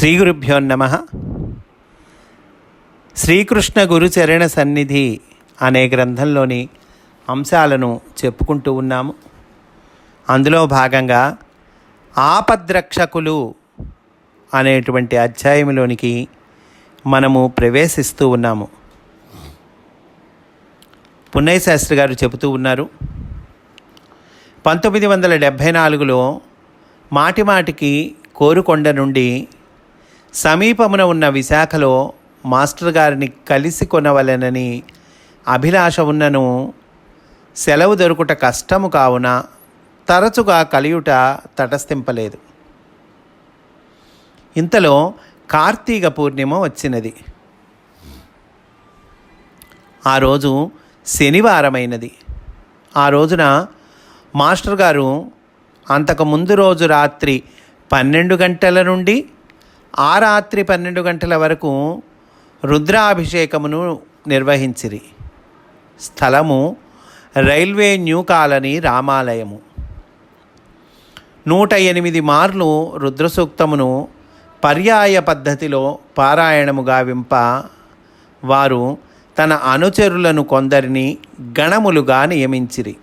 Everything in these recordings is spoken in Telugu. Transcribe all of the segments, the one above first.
శ్రీ గురుభ్యో నమ. శ్రీకృష్ణ గురుచరణ సన్నిధి అనే గ్రంథంలోని అంశాలను చెప్పుకుంటూ ఉన్నాము. అందులో భాగంగా ఆపద్రక్షకులు అనేటువంటి అధ్యాయంలోనికి మనము ప్రవేశిస్తూ ఉన్నాము. పున్నయ్య శాస్త్రి గారు చెబుతూ ఉన్నారు పంతొమ్మిది వందల డెబ్భై నాలుగులో మాటిమాటికి కోరుకొండ నుండి సమీపమున ఉన్న విశాఖలో మాస్టర్ గారిని కలిసి కొనవలెనని అభిలాష ఉన్నను సెలవు దొరుకుట కష్టము కావున తరచుగా కలియుట తటస్థింపలేదు. ఇంతలో కార్తీక పూర్ణిమ వచ్చినది. ఆ రోజు శనివారమైనది. ఆ రోజున మాస్టర్ గారు అంతకు ముందు రోజు రాత్రి పన్నెండు గంటల నుండి ఆ రాత్రి పన్నెండు గంటల వరకు రుద్రాభిషేకమును నిర్వహించిరి. స్థలము రైల్వే న్యూ కాలనీ రామాలయము. నూట ఎనిమిది మార్లు రుద్రసూక్తమును పర్యాయ పద్ధతిలో పారాయణము గావింప వారు తన అనుచరులను కొందరిని గణములుగా నియమించిరి.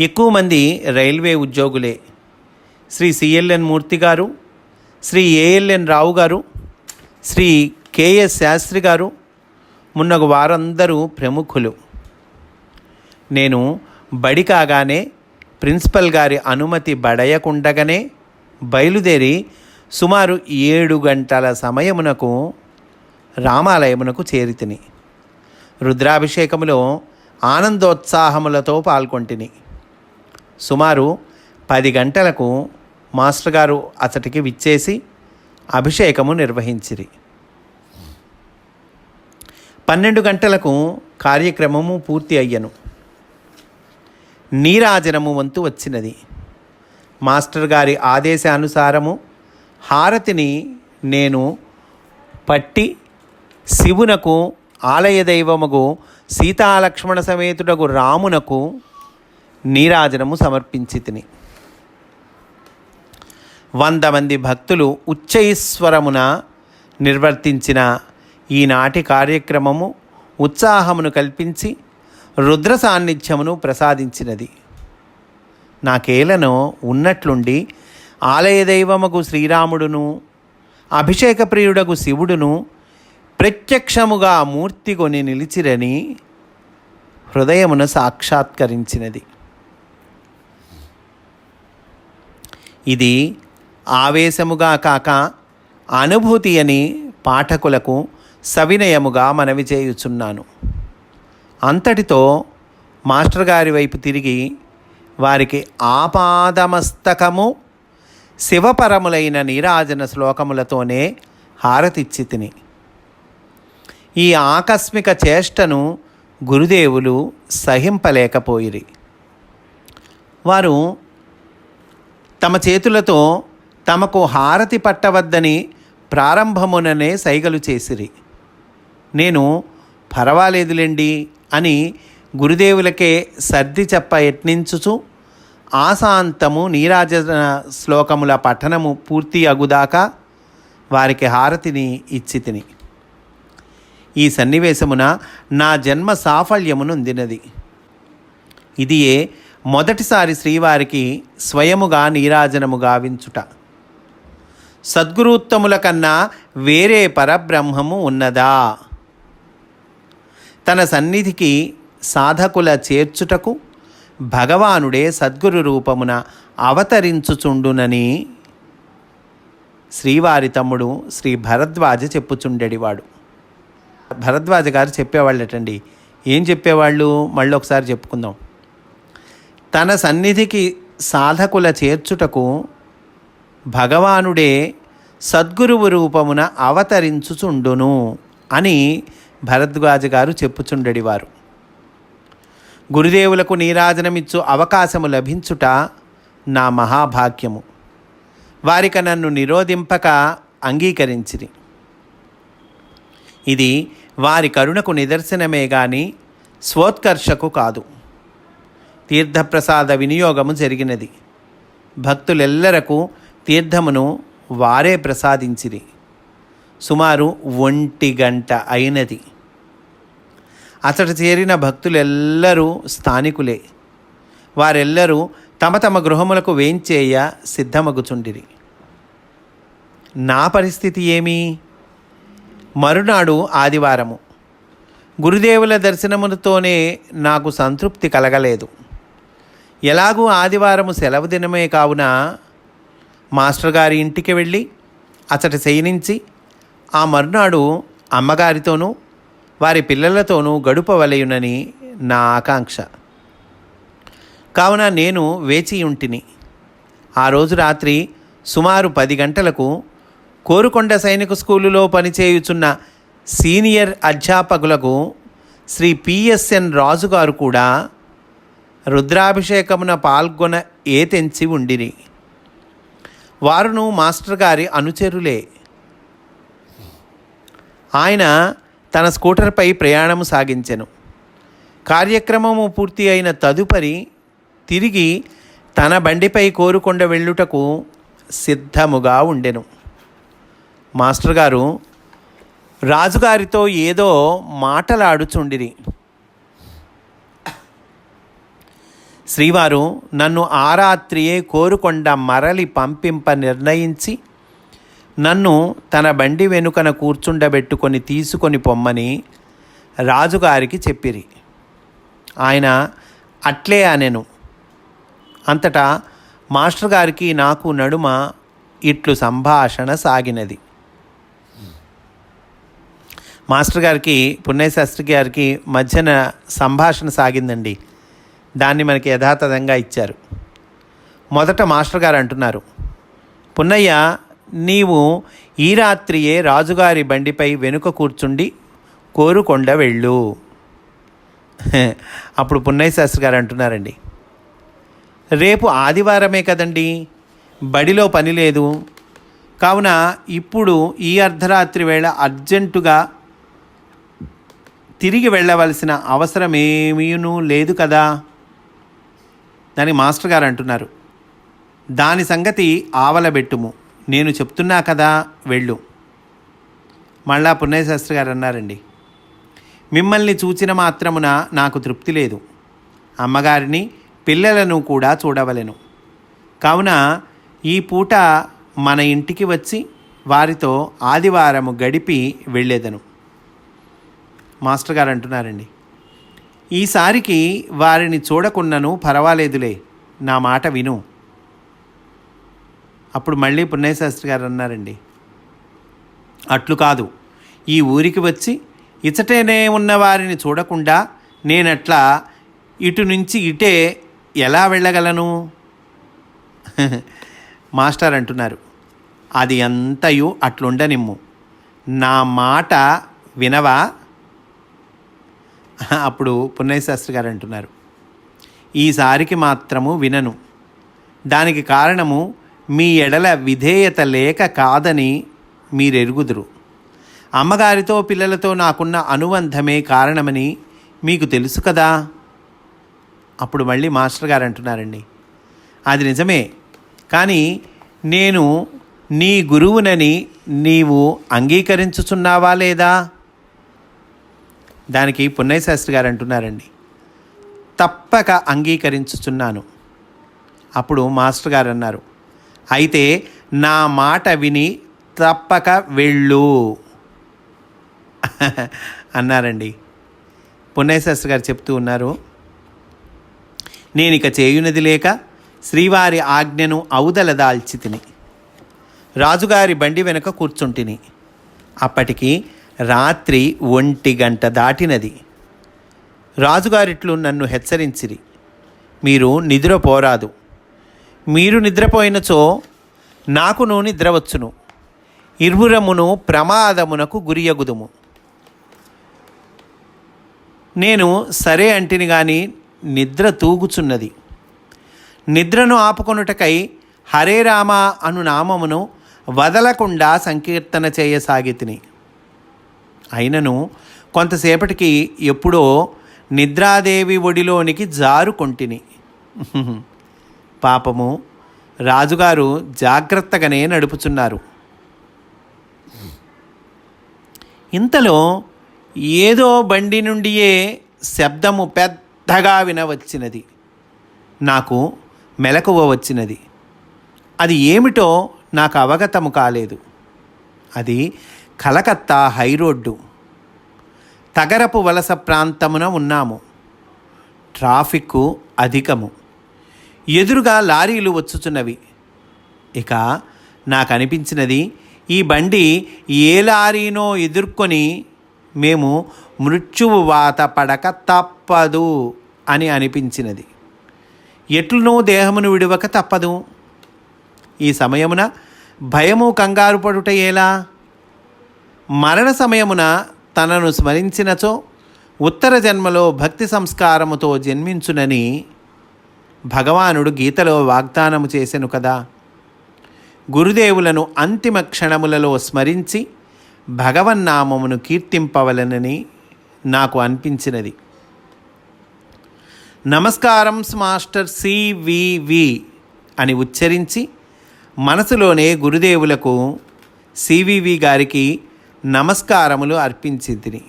ఎక్కువ మంది రైల్వే ఉద్యోగులే. శ్రీ సిఎల్ఎన్ మూర్తి గారు శ్రీ ఏఎల్ఎన్ రావు గారు శ్రీ కేఎస్ శాస్త్రి గారు మున్నగు వారందరూ ప్రముఖులు. నేను బడి కాగానే ప్రిన్సిపల్ గారి అనుమతి బడయకుండగానే బయలుదేరి సుమారు ఏడు గంటల సమయమునకు రామాలయమునకు చేరితిని రుద్రాభిషేకములో ఆనందోత్సాహములతో పాల్గొంటిని. సుమారు పది గంటలకు మాస్టర్ గారు అతడికి విచ్చేసి అభిషేకము నిర్వహించిరి. పన్నెండు గంటలకు కార్యక్రమము పూర్తి అయ్యను. నీరాజనము వంతు వచ్చినది. మాస్టర్ గారి ఆదేశానుసారము హారతిని నేను పట్టి శివునకు ఆలయ దైవముకు సీతాలక్ష్మణ సమేతుడకు రామునకు నీరాజనము సమర్పించి తిని వంద మంది భక్తులు ఉచ్చైశ్వరమున నిర్వర్తించిన ఈనాటి కార్యక్రమము ఉత్సాహమును కల్పించి రుద్ర సాన్నిధ్యమును ప్రసాదించినది. నాకేలను ఉన్నట్లుండి ఆలయ దైవముకు శ్రీరాముడును అభిషేక ప్రియుడకు శివుడును ప్రత్యక్షముగా మూర్తి కొని నిలిచిరని హృదయమును సాక్షాత్కరించినది. ఇది ఆవేశముగా కాక అనుభూతి అని పాఠకులకు సవినయముగా మనవి చేయుచున్నాను. అంతటితో మాస్టర్ గారి వైపు తిరిగి వారికి ఆపాదమస్తకము శివపరములైన నీరాజన శ్లోకములతోనే హారతిచ్చి తిని. ఈ ఆకస్మిక చేష్టను గురుదేవులు సహింపలేకపోయిరి. వారు తమ చేతులతో తమకు హారతి పట్టవద్దని ప్రారంభముననే సైగలు చేసిరి. నేను పర్వాలేదులేండి అని గురుదేవులకే సర్ది చెప్ప యత్నించుచు ఆశాంతము నీరాజన శ్లోకముల పఠనము పూర్తి అగుదాకా వారికి హారతిని ఇచ్చి తిని ఈ సన్నివేశమున నా జన్మ సాఫల్యమునుందినది. ఇదియే మొదటిసారి శ్రీవారికి స్వయముగా నీరాజనము గావించుట. సద్గురుత్తముల కన్నా వేరే పరబ్రహ్మము ఉన్నదా? తన సన్నిధికి సాధకుల చేర్చుటకు భగవానుడే సద్గురు రూపమున అవతరించుచుండునని శ్రీవారి తమ్ముడు శ్రీ భరద్వాజ చెప్పుచుండేవాడు భరద్వాజ గారు చెప్పేవాళ్ళటండి. ఏం చెప్పేవాళ్ళు? మళ్ళీ ఒకసారి చెప్పుకుందాం. తన సన్నిధికి సాధకుల చేర్చుటకు భగవానుడే సద్గురువు రూపమున అవతరించుచుండును అని భరద్వాజ గారు చెప్పుచుండడివారు. గురుదేవులకు నీరాజనమిచ్చు అవకాశము లభించుట నా మహాభాగ్యము. వారిక నన్ను నిరోధింపక అంగీకరించిరి. ఇది వారి కరుణకు నిదర్శనమే గాని స్వోత్కర్షకు కాదు. తీర్థప్రసాద వినియోగము జరిగినది. భక్తులెల్లరకు తీర్థమును వారే ప్రసాదించిరి. సుమారు ఒంటి గంట అయినది. అతడు చేరిన భక్తులెల్లరూ స్థానికులే. వారెల్లరూ తమ తమ గృహములకు వేంచేయ సిద్ధమగుచుండిరి. నా పరిస్థితి ఏమి? మరునాడు ఆదివారము. గురుదేవుల దర్శనములతోనే నాకు సంతృప్తి కలగలేదు. ఎలాగూ ఆదివారము సెలవు దినమే కావున మాస్టర్ గారి ఇంటికి వెళ్ళి అతడి శయనించి ఆ మరునాడు అమ్మగారితోనూ వారి పిల్లలతోనూ గడుపవలయునని నా ఆకాంక్ష. కావున నేను వేచి ఉంటిని. ఆ రోజు రాత్రి సుమారు పది గంటలకు కోరుకొండ సైనిక స్కూలులో పనిచేయుచున్న సీనియర్ అధ్యాపకులకు శ్రీ పిఎస్ఎన్ రాజు గారు కూడా రుద్రాభిషేకమున పాల్గొన ఏతెంచి ఉండిరి. వారును మాస్టర్ గారి అనుచరులే. ఆయన తన స్కూటర్పై ప్రయాణము సాగించెను. కార్యక్రమము పూర్తి అయిన తదుపరి తిరిగి తన బండిపై కోరుకొండ వెళ్ళుటకు సిద్ధముగా ఉండెను. మాస్టర్ గారు రాజుగారితో ఏదో మాటలాడుచుండిరి. శ్రీవారు నన్ను ఆ రాత్రియే కోరుకొండ మరలి పంపింప నిర్ణయించి నన్ను తన బండి వెనుకన కూర్చుండబెట్టుకొని తీసుకొని పొమ్మని రాజుగారికి చెప్పిరి. ఆయన అట్లే అనెను. అంతటా మాస్టర్ గారికి నాకు నడుమ ఇట్లు సంభాషణ సాగినది. మాస్టర్ గారికి పుణ్యశాస్త్రి గారికి మధ్యన సంభాషణ సాగిందండి. దాన్ని మనకి యథాతథంగా ఇచ్చారు. మొదట మాస్టర్ గారు అంటున్నారు పున్నయ్య నీవు ఈ రాత్రియే రాజుగారి బండిపై వెనుక కూర్చుండి కోరుకొండ వెళ్ళు. అప్పుడు పున్నయ్య శాస్త్రి గారు అంటున్నారండి రేపు ఆదివారమే కదండి బడిలో పని లేదు. కావున ఇప్పుడు ఈ అర్ధరాత్రి వేళ అర్జెంటుగా తిరిగి వెళ్ళవలసిన అవసరమేమీనూ లేదు కదా. దాని మాస్టర్ గారు అంటున్నారు. దాని సంగతి ఆవలబెట్టుము నేను చెప్తున్నా కదా వెళ్ళు. మళ్ళా పుణ్యశాస్త్రి గారు అన్నారండి. మిమ్మల్ని చూచిన మాత్రమున నాకు తృప్తి లేదు. అమ్మగారిని పిల్లలను కూడా చూడవలెను. కావున ఈ పూట మన ఇంటికి వచ్చి వారితో ఆదివారము గడిపి వెళ్ళేదను. మాస్టర్ గారు అంటున్నారండి. ఈసారికి వారిని చూడకున్నను పర్వాలేదులే నా మాట విను. అప్పుడు మళ్ళీ పుణ్యశాస్త్రి గారు అన్నారండి అట్లు కాదు ఈ ఊరికి వచ్చి ఇచటనే ఉన్న వారిని చూడకుండా నేనట్లా ఇటు నుంచి ఇటే ఎలా వెళ్ళగలను? మాస్టర్ అంటున్నారు అది ఎంతయు అట్లుండనిమ్ము. నా మాట వినవా? అప్పుడు పుణ్యశాస్త్రి గారు అంటున్నారు ఈసారికి మాత్రము వినను. దానికి కారణము మీ ఎడల విధేయత లేక కాదని మీరెరుగుదురు. అమ్మగారితో పిల్లలతో నాకున్న అనుబంధమే కారణమని మీకు తెలుసు కదా? అప్పుడు మళ్ళీ మాస్టర్ గారు అంటున్నారండి అది నిజమే. కానీ నేను నీ గురువునని నీవు అంగీకరించుచున్నావా లేదా? దానికి పున్నయ్యశాస్త్రి గారు అంటున్నారండి. తప్పక అంగీకరించుచున్నాను. అప్పుడు మాస్టర్ గారు అన్నారు అయితే నా మాట విని తప్పక వెళ్ళు. అన్నారండి. పున్నయ్యశాస్త్రి గారు చెప్తూ ఉన్నారు నేను ఇక చేయునది లేక శ్రీవారి ఆజ్ఞను అవుదలదాల్చి తిని రాజుగారి బండి వెనుక కూర్చుంటిని. అప్పటికి రాత్రి ఒంటి గంట దాటినది. రాజుగారిట్లు నన్ను హెచ్చరించిరి. మీరు నిద్రపోరాదు. మీరు నిద్రపోయినచో నాకును నిద్రవచ్చును. ఇర్వురమును ప్రమాదమునకు గురియగుదుము. నేను సరే అంటిని గాని నిద్ర తూగుచున్నది. నిద్రను ఆపుకొనుటకై హరే రామ అను నామమును వదలకుండా సంకీర్తన చేయసాగితిని. అయినను కొంతసేపటికి ఎప్పుడో నిద్రాదేవి ఒడిలోనికి జారుకొంటిని పాపము రాజుగారు జాగ్రత్తగానే నడుపుచున్నారు. ఇంతలో ఏదో బండి నుండియే శబ్దము పెద్దగా వినవచ్చినది. నాకు మెలకువ వచ్చినది. అది ఏమిటో నాకు అవగతము కాలేదు. అది కలకత్తా హైరోడ్డు. తగరపు వలస ప్రాంతమున ఉన్నాము. ట్రాఫిక్ అధికము. ఎదురుగా లారీలు వచ్చుచున్నవి. ఇక నాకు అనిపించినది ఈ బండి ఏ లారీనో ఎదుర్కొని మేము మృత్యువు వాత పడక తప్పదు అని అనిపించినది. ఎట్లునో దేహమును విడువక తప్పదు. ఈ సమయమున భయము కంగారు పడుట ఎలా? మరణ సమయమున తనను స్మరించినచో ఉత్తర జన్మలో భక్తి సంస్కారముతో జన్మించునని భగవానుడు గీతలో వాగ్దానము చేసెను కదా. గురుదేవులను అంతిమ క్షణములలో స్మరించి భగవన్నామమును కీర్తింపవలనని నాకు అనిపించినది. నమస్కారం మాస్టర్ సివివి అని ఉచ్చరించి మనసులోనే గురుదేవులకు సివివి గారికి నమస్కారములు అర్పించింది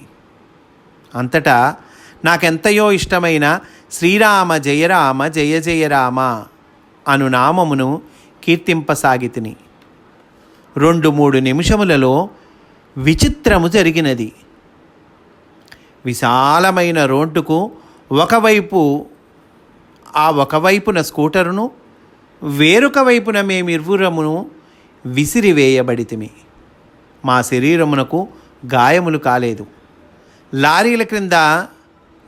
అంతటా నాకెంతయో ఇష్టమైన శ్రీరామ జయరామ జయ జయరామ అను నామమును కీర్తింపసాగితిని. రెండు మూడు నిమిషములలో విచిత్రము జరిగినది. విశాలమైన రోడ్డుకు ఒకవైపు ఆ ఒకవైపున స్కూటరును వేరొక వైపున మేమిరువురమును విసిరివేయబడితిమి. మా శరీరమునకు గాయములు కాలేదు. లారీల క్రింద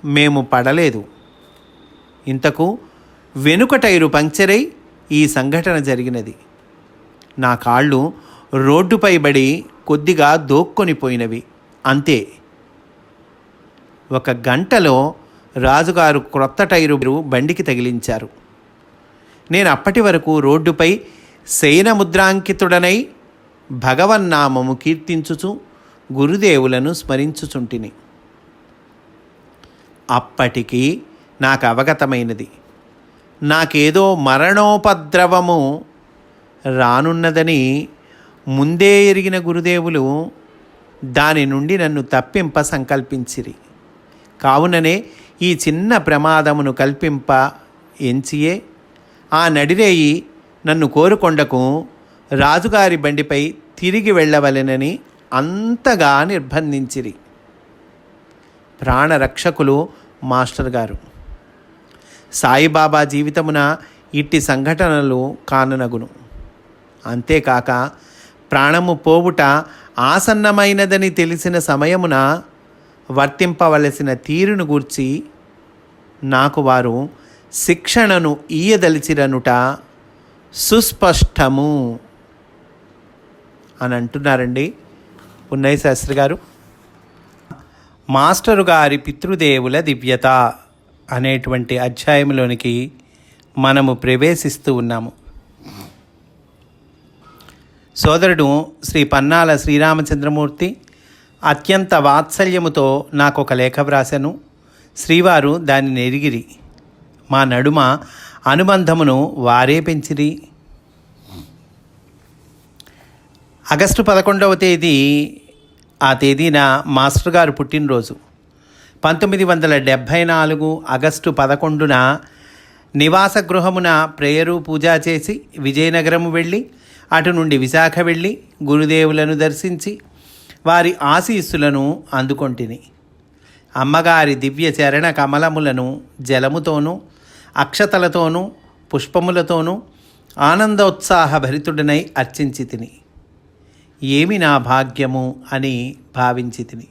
మేము పడలేదు. ఇంతకు వెనుక టైరు పంక్చరై ఈ సంఘటన జరిగినది. నా కాళ్ళు రోడ్డుపై బడి కొద్దిగా దోక్కొనిపోయినవి అంతే. ఒక గంటలో రాజుగారు క్రొత్త టైరు బండికి తగిలించారు. నేను అప్పటి వరకు రోడ్డుపై శయనముద్రాంకితుడనై భగవన్నామము కీర్తించుచు గురుదేవులను స్మరించుచుంటిని. అప్పటికి నాకు అవగతమైనది నాకేదో మరణోపద్రవము రానున్నదని ముందే ఎరిగిన గురుదేవులు దాని నుండి నన్ను తప్పింప సంకల్పించిరి. కావుననే ఈ చిన్న ప్రమాదమును కల్పింప ఎంచియే. ఆ నడిరేయి నన్ను కోరుకొండకు రాజుగారి బండిపై తిరిగి వెళ్ళవలెనని అంతగా నిర్బంధించిరి. ప్రాణరక్షకులు మాస్టర్ గారు. సాయిబాబా జీవితమున ఇట్టి సంఘటనలు కాననగును. అంతేకాక ప్రాణము పోవుట ఆసన్నమైనదని తెలిసిన సమయమున వర్తింపవలసిన తీరును గూర్చి నాకు వారు శిక్షణను ఈయదలిచిరనుట సుస్పష్టము. అని అంటున్నారండి. పున్నయ్య శాస్త్రి గారు మాస్టరు గారి పితృదేవుల దివ్యత అనేటువంటి అధ్యాయంలోనికి మనము ప్రవేశిస్తూ ఉన్నాము. సోదరుడు శ్రీ పన్నాల శ్రీరామచంద్రమూర్తి అత్యంత వాత్సల్యముతో నాకు ఒక లేఖ వ్రాసెను శ్రీవారు దానిని ఎరిగిరి మా నడుమ అనుబంధమును వారే పెంచిరి. ఆగస్టు పదకొండవ తేదీ ఆ తేదీన మాస్టర్ గారు పుట్టినరోజు. పంతొమ్మిది వందల డెబ్భై నాలుగు ఆగస్టు పదకొండున నివాస గృహమున ప్రేయరు పూజ చేసి విజయనగరము వెళ్ళి అటు నుండి విశాఖ వెళ్ళి గురుదేవులను దర్శించి వారి ఆశీస్సులను అందుకొంటిని. అమ్మగారి దివ్య చరణ కమలములను జలముతోనూ అక్షతలతోనూ పుష్పములతోనూ ఆనందోత్సాహ భరితుడనై అర్చించి తిని ఏమి నా భాగ్యము అని భావించి తిని.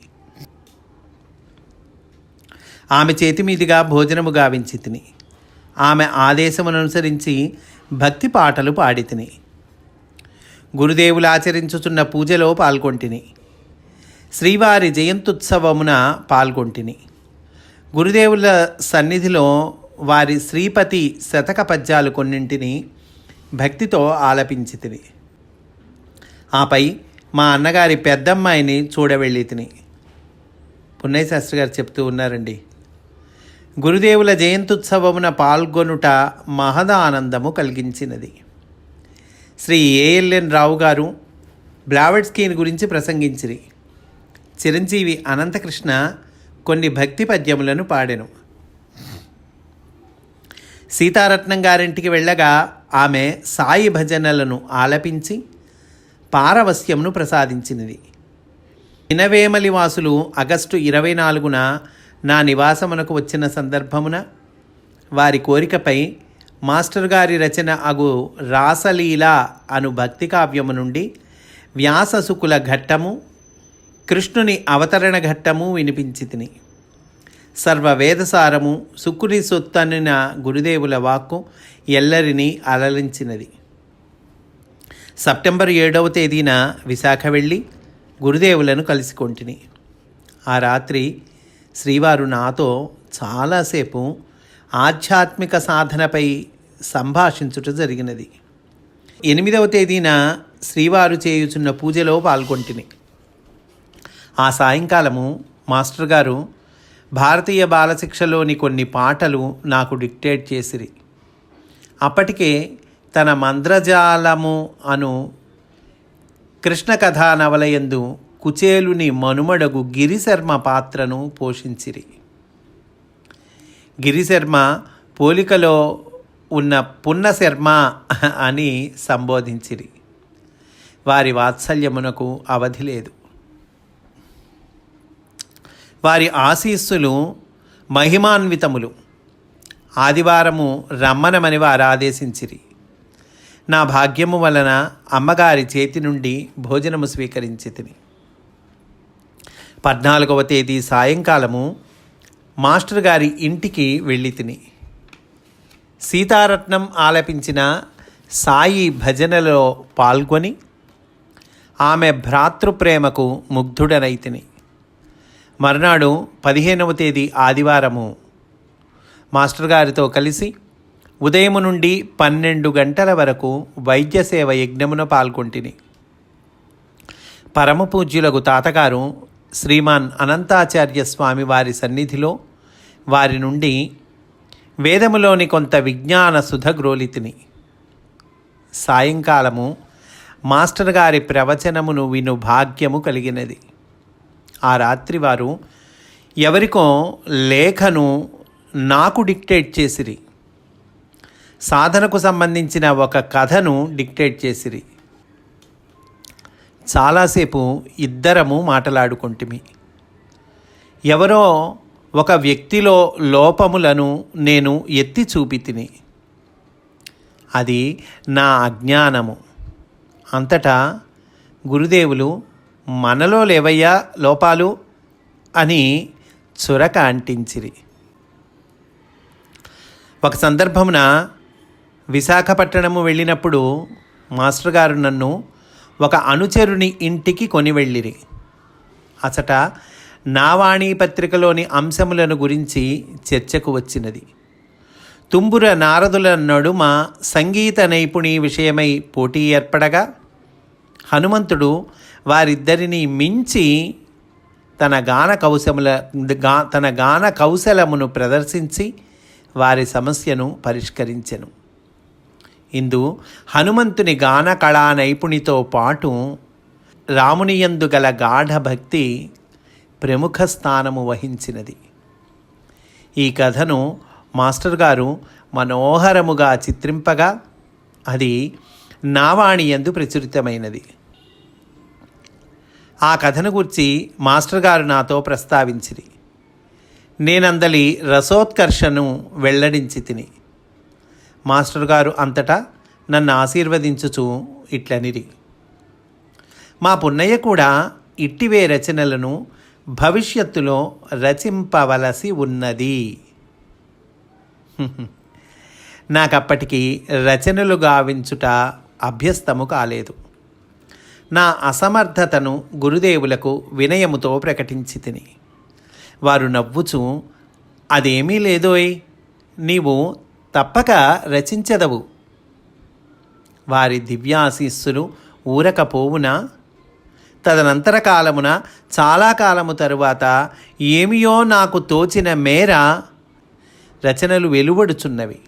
ఆమె చేతి మీదుగా భోజనము గావించి తిని. ఆమె ఆదేశమును అనుసరించి భక్తి పాటలు పాడి తిని. గురుదేవులు ఆచరించుచున్న పూజలో పాల్గొంటిని. శ్రీవారి జయంతుత్సవమున పాల్గొంటిని. గురుదేవుల సన్నిధిలో వారి శ్రీపతి శతక పద్యాలు కొన్నింటిని భక్తితో ఆలపించి తిని. ఆపై మా అన్నగారి పెద్దమ్మాయిని చూడవెళ్ళి తిని. పున్నయ్య శాస్త్రి గారు చెప్తూ ఉన్నారండి. గురుదేవుల జయంతుత్సవమున పాల్గొనుట మహదానందము కలిగించినది. శ్రీ ఏఎల్ఎన్ రావు గారు బ్లావెట్స్కీన్ గురించి ప్రసంగించిరి. చిరంజీవి అనంతకృష్ణ కొన్ని భక్తి పద్యములను పాడెను. సీతారత్నం గారింటికి వెళ్ళగా ఆమె సాయి భజనలను ఆలపించి పారవస్యంను ప్రసాదించినది. ఇనవేమలి వాసులు ఆగస్టు ఇరవై నాలుగున నా నివాసమునకు వచ్చిన సందర్భమున వారి కోరికపై మాస్టర్ గారి రచన అగు రాసలీల అను భక్తి కావ్యము నుండి వ్యాససుకుల ఘట్టము కృష్ణుని అవతరణ ఘట్టము వినిపించి తిని సర్వవేదసారము సుక్కుని సొత్తనిన గురుదేవుల వాక్కు ఎల్లరినీ అలలించినది. సెప్టెంబర్ ఏడవ తేదీన విశాఖ వెళ్ళి గురుదేవులను కలుసుకొంటిని ఆ రాత్రి శ్రీవారు నాతో చాలాసేపు ఆధ్యాత్మిక సాధనపై సంభాషించుట జరిగినది. ఎనిమిదవ తేదీన శ్రీవారు చేయుచున్న పూజలో పాల్గొంటిని. ఆ సాయంకాలము మాస్టర్ గారు భారతీయ బాలశిక్షలోని కొన్ని పాటలు నాకు డిక్టేట్ చేసిరి. అప్పటికే తన మంద్రజాలము అను కృష్ణ కథా నవలయందు కుచేలుని మనుమడగు గిరిశర్మ పాత్రను పోషించిరి. గిరిశర్మ పోలికలో ఉన్న పున్నశర్మ అని సంబోధించిరి. వారి వాత్సల్యమునకు అవధి లేదు. వారి ఆశీస్సులు మహిమాన్వితములు. ఆదివారము రమ్మనమని వారు ఆదేశించిరి. నా భాగ్యము వలన అమ్మగారి చేతి నుండి భోజనము స్వీకరించి తిని పద్నాలుగవ తేదీ సాయంకాలము మాస్టర్ గారి ఇంటికి వెళ్ళి తిని సీతారత్నం ఆలపించిన సాయి భజనలో పాల్గొని ఆమె భ్రాతృప్రేమకు ముగ్ధుడనైతిని. మర్నాడు పదిహేనవ తేదీ ఆదివారము మాస్టర్ గారితో కలిసి ఉదయం నుండి పన్నెండు గంటల వరకు వైద్య సేవ యజ్ఞమున పాల్గొంటిని. పరమ పూజ్యులకు తాతగారు శ్రీమాన్ అనంతాచార్య స్వామి వారి సన్నిధిలో వారి నుండి వేదములోని కొంత విజ్ఞాన సుధ గ్రోలితిని సాయంకాలము మాస్టర్ గారి ప్రవచనమును విను భాగ్యము కలిగినది. ఆ రాత్రి వారు ఎవరికో లేఖను నాకు డిక్టేట్ చేసిరి. సాధనకు సంబంధించిన ఒక కథను డిక్టేట్ చేసిరి. చాలాసేపు ఇద్దరము మాట్లాడుకుంటుమి. ఎవరో ఒక వ్యక్తిలో లోపములను నేను ఎత్తి చూపితిని. అది నా అజ్ఞానము. అంతటా గురుదేవులు మనలో లేవయ్యా లోపాలు అని చురక అంటించిరి. ఒక సందర్భమున విశాఖపట్టణము వెళ్ళినప్పుడు మాస్టర్ గారు నన్ను ఒక అనుచరుని ఇంటికి కొని వెళ్ళిరి. అచట నావాణి పత్రికలోని అంశములను గురించి చర్చకు వచ్చినది. తుంబుర నారదుల నడుమ సంగీత నైపుణి విషయమై పోటీ ఏర్పడగా హనుమంతుడు వారిద్దరిని మించి తన గాన కౌశముల గా తన గాన కౌశలమును ప్రదర్శించి వారి సమస్యను పరిష్కరించెను. ఇందు హనుమంతుని గాన కళా నైపుణితో పాటు రామునియందు గల గాఢ భక్తి ప్రముఖ స్థానము వహించినది. ఈ కథను మాస్టర్ గారు మనోహరముగా చిత్రింపగా అది నావాణి యందు ప్రచురితమైనది. ఆ కథను గురించి మాస్టర్ గారు నాతో ప్రస్తావించిరి. నేనందలి రసోత్కర్షను వెల్లడించి తిని మాస్టర్ గారు అంతటా నన్ను ఆశీర్వదించుచు ఇట్లనిరి. మా పున్నయ్య కూడా ఇట్టివే రచనలను భవిష్యత్తులో రచింపవలసి ఉన్నది. నాకప్పటికి రచనలు గావించుట అభ్యస్తము కాలేదు. నా అసమర్థతను గురుదేవులకు వినయముతో ప్రకటించి తిని. వారు నవ్వుచు అదేమీ లేదోయ్ నీవు తప్పక రచించదవు. వారి దివ్యాశీస్సులు ఊరకపోవున? తదనంతర కాలమున చాలా కాలము తరువాత ఏమియో నాకు తోచిన మేర రచనలు వెలువడుచున్నవి.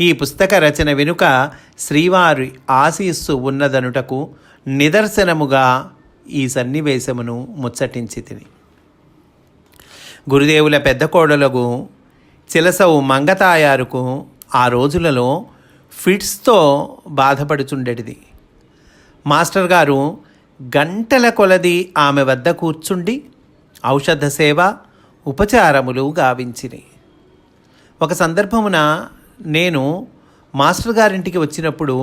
ఈ పుస్తక రచన వెనుక శ్రీవారి ఆశీస్సు ఉన్నదనుటకు నిదర్శనముగా ఈ సన్నివేశమును ముచ్చటించి తిని గురుదేవుల పెద్ద కోడలకు చిలసవు మంగతాయారుకు ఆ రోజులలో ఫిట్స్తో బాధపడుచుండేటిది. మాస్టర్ గారు గంటల కొలది ఆమె వద్ద కూర్చుండి ఔషధ సేవ ఉపచారములు గావించిని ఒక సందర్భమున నేను మాస్టర్ గారింటికి వచ్చినప్పుడు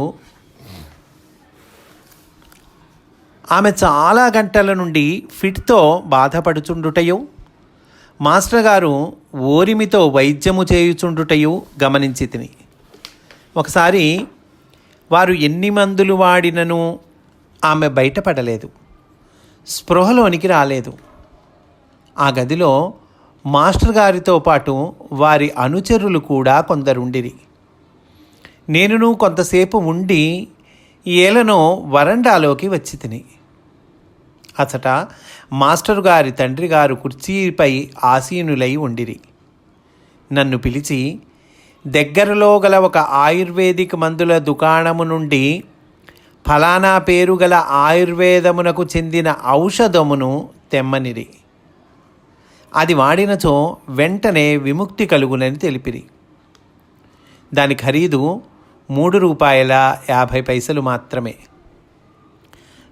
ఆమె చాలా గంటల నుండి ఫిట్తో బాధపడుచుండుటయో మాస్టర్ గారు ఓరిమితో వైద్యము చేయుచుండుటయు గమనించి తిని. ఒకసారి వారు ఎన్ని మందులు వాడినను ఆమె బయటపడలేదు. స్పృహలోనికి రాలేదు. ఆ గదిలో మాస్టర్ గారితో పాటు వారి అనుచరులు కూడా కొందరుండిరి. నేనును కొంతసేపు ఉండి ఏలనో వరండాలోకి వచ్చి తిని. అచట మాస్టర్ గారి తండ్రి గారు కుర్చీపై ఆసీనులై ఉండిరి. నన్ను పిలిచి దగ్గరలో గల ఒక ఆయుర్వేదిక్ మందుల దుకాణము నుండి ఫలానా పేరు గల ఆయుర్వేదమునకు చెందిన ఔషధమును తెమ్మనిరి. అది వాడినచో వెంటనే విముక్తి కలుగునని తెలిపిరి. దాని ఖరీదు మూడు రూపాయల యాభై పైసలు మాత్రమే.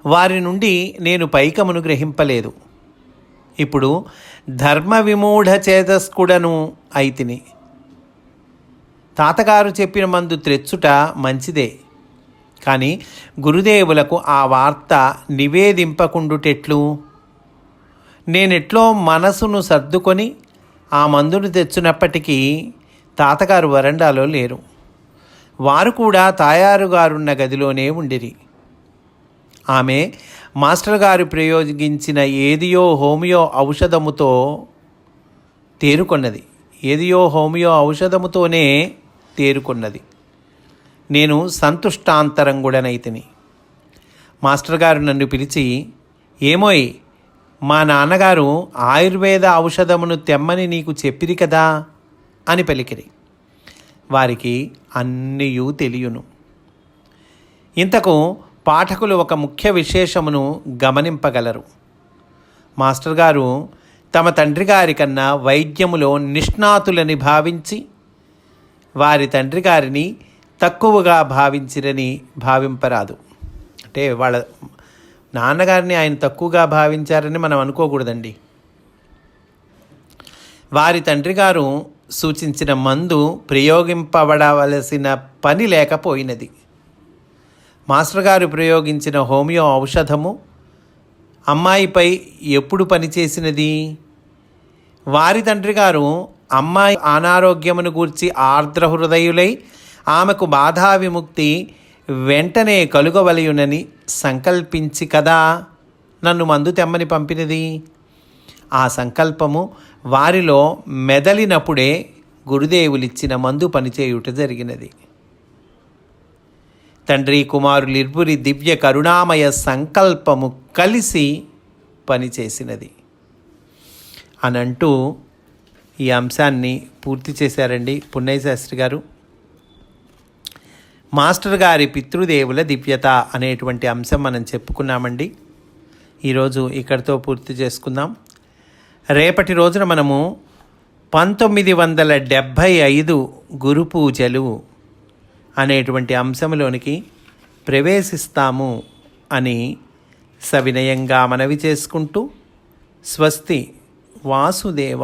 వారి నుండి నేను పైకమును గ్రహింపలేదు. ఇప్పుడు ధర్మ విమూఢ చేతస్కుడను అయితిని. తాతగారు చెప్పిన మందు త్రెచ్చుట మంచిదే. కానీ గురుదేవులకు ఆ వార్త నివేదింపకుండుటెట్లు? నేనెట్లో మనసును సర్దుకొని ఆ మందును తెచ్చినప్పటికీ తాతగారు వరండాలో లేరు. వారు కూడా తాయారుగారున్న గదిలోనే ఉండిరి. ఆమె మాస్టర్ గారు ప్రయోగించిన ఏదియో హోమియో ఔషధముతో తేరుకొన్నది. ఏదియో హోమియో ఔషధముతోనే తేరుకున్నది. నేను సంతుష్టాంతరంగుడనైతిని. మాస్టర్ గారు నన్ను పిలిచి ఏమోయ్ మా నాన్నగారు ఆయుర్వేద ఔషధమును తెమ్మని నీకు చెప్పిరి కదా అని పలికిరి. వారికి అన్నియూ తెలియను. ఇంతకు పాఠకులు ఒక ముఖ్య విశేషమును గమనింపగలరు. మాస్టర్ గారు తమ తండ్రి గారి కన్నా వైద్యములో నిష్ణాతులని భావించి వారి తండ్రి గారిని తక్కువగా భావించిరని భావింపరాదు. అంటే వాళ్ళ నాన్నగారిని ఆయన తక్కువగా భావించారని మనం అనుకోకూడదండి. వారి తండ్రి గారు సూచించిన మందు ప్రయోగింపబడవలసిన పని లేకపోయినది. మాస్టర్ గారు ప్రయోగించిన హోమియో ఔషధము అమ్మాయిపై ఎప్పుడు పనిచేసినది? వారి తండ్రి గారు అమ్మాయి అనారోగ్యమును గూర్చి ఆర్ద్ర హృదయులై ఆమెకు బాధా విముక్తి వెంటనే కలుగవలయునని సంకల్పించి కదా నన్ను మందు తెమ్మని పంపినది? ఆ సంకల్పము వారిలో మెదలినప్పుడే గురుదేవులిచ్చిన మందు పనిచేయుట జరిగినది. తండ్రి కుమారులిర్పురి దివ్య కరుణామయ సంకల్పము కలిసి పనిచేసినది. అనంటూ ఈ అంశాన్ని పూర్తి చేశారండి పున్నయ్య శాస్త్రి గారు. మాస్టర్ గారి పితృదేవుల దివ్యత అనేటువంటి అంశం మనం చెప్పుకున్నామండి. ఈరోజు ఇక్కడితో పూర్తి చేసుకుందాం. రేపటి రోజున మనము పంతొమ్మిది వందల డెబ్భై ఐదు గురు పూజలు అనేటువంటి అంశంలోనికి ప్రవేశిస్తాము అని సవినయంగా మనవి చేసుకుంటూ స్వస్తి వాసుదేవ.